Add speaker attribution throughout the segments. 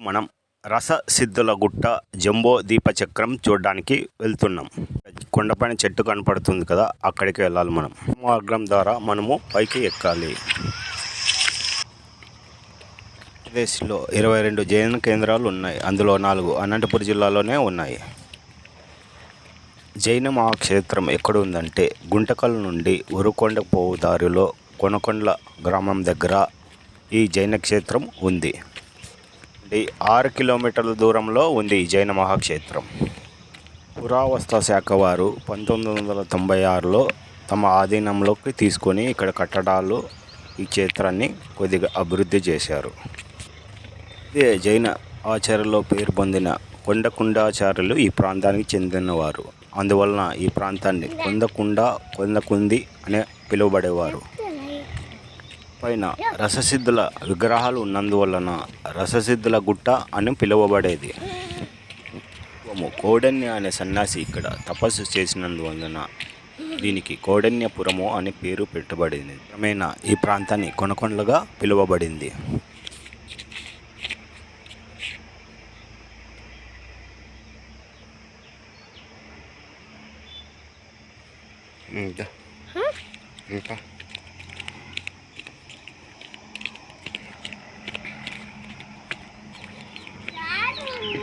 Speaker 1: మనం రససిద్ధుల గుట్ట జంబో దీపచక్రం చూడడానికి వెళ్తున్నాం. కొండపైన చెట్టు కనపడుతుంది కదా అక్కడికి వెళ్ళాలి మనం. మార్గం ద్వారా మనము పైకి ఎక్కాలి. ఆంధ్రప్రదేశ్లో ఇరవై రెండు జైన కేంద్రాలు ఉన్నాయి. అందులో నాలుగు అనంతపురం జిల్లాలోనే ఉన్నాయి. జైన మహాక్షేత్రం ఎక్కడ ఉందంటే గుంటకల్ నుండి ఉరుకొండ పోవు దారిలో కొనకొండ్ల గ్రామం దగ్గర ఈ జైన క్షేత్రం ఉంది. ఈ ఆరు కిలోమీటర్ల దూరంలో ఉంది జైన మహాక్షేత్రం. పురావస్తు శాఖ వారు పంతొమ్మిది వందల తొంభై ఆరులో తమ ఆధీనంలోకి తీసుకొని ఇక్కడ కట్టడాలు ఈ క్షేత్రాన్ని కొద్దిగా అభివృద్ధి చేశారు. ఇదే జైన ఆచార్యలో పేరు పొందిన కొండకుండాచార్యులు ఈ ప్రాంతానికి చెందినవారు. అందువలన ఈ ప్రాంతాన్ని కొందకుండ కొందకుంది అనే పిలువబడేవారు. పైన రససిద్ధుల విగ్రహాలు ఉన్నందువలన రససిద్ధుల గుట్ట అని పిలువబడేది. కౌడన్య అనే సన్యాసి ఇక్కడ తపస్సు చేసినందువలన దీనికి కౌడన్యపురము అనే పేరు పెట్టబడింది. క్రమేణా ఈ ప్రాంతాన్ని కొనకొండలుగా పిలువబడింది. ఇంకా? ఇంకా?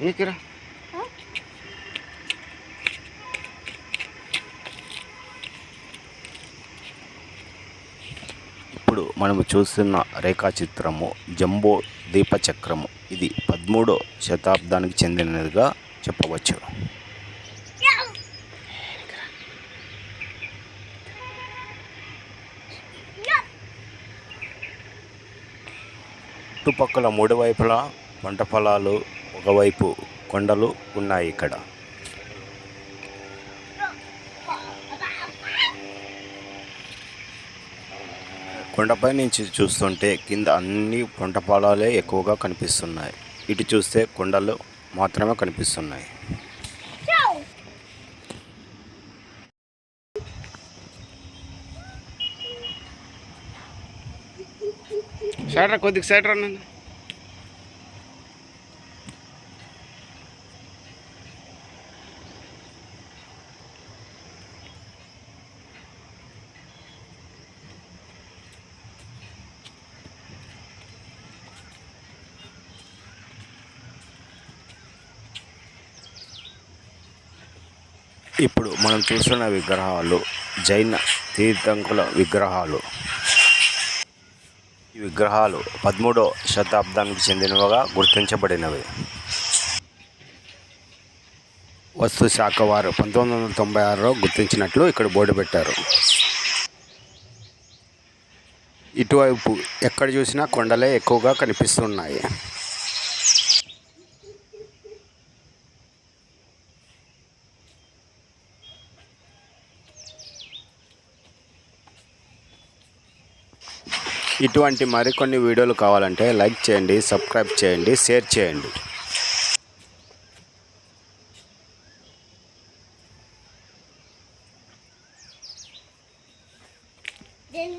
Speaker 1: నీకురా ఇప్పుడు మనము చూస్తున్న రేఖాచిత్రము జంబో దీపచక్రము. ఇది పదమూడో శతాబ్దానికి చెందినదిగా చెప్పవచ్చు. చుట్టుపక్కల మూడు వైపులా పంట పొలాలు ఒకవైపు కొండలు ఉన్నాయి ఇక్కడ. కొండపై నుంచి చూస్తుంటే కింద అన్ని పంట పొలాలే ఎక్కువగా కనిపిస్తున్నాయి. ఇటు చూస్తే కొండలు మాత్రమే కనిపిస్తున్నాయి. సైడ్రా కొద్దిగా సైడ్రా ఇప్పుడు మనం చూస్తున్న విగ్రహాలు జైన తీర్థంకుల విగ్రహాలు. ఈ విగ్రహాలు పదమూడో శతాబ్దానికి చెందినవిగా గుర్తించబడినవి. వస్తు శాఖ వారు పంతొమ్మిది వందల తొంభై ఆరులో గుర్తించినట్లు ఇక్కడ బోర్డు పెట్టారు. ఇటువైపు ఎక్కడ చూసినా కొండలే ఎక్కువగా కనిపిస్తున్నాయి. ఇటువంటి మరికొన్ని వీడియోలు కావాలంటే లైక్ చేయండి సబ్స్క్రైబ్ చేయండి షేర్ చేయండి.
Speaker 2: Then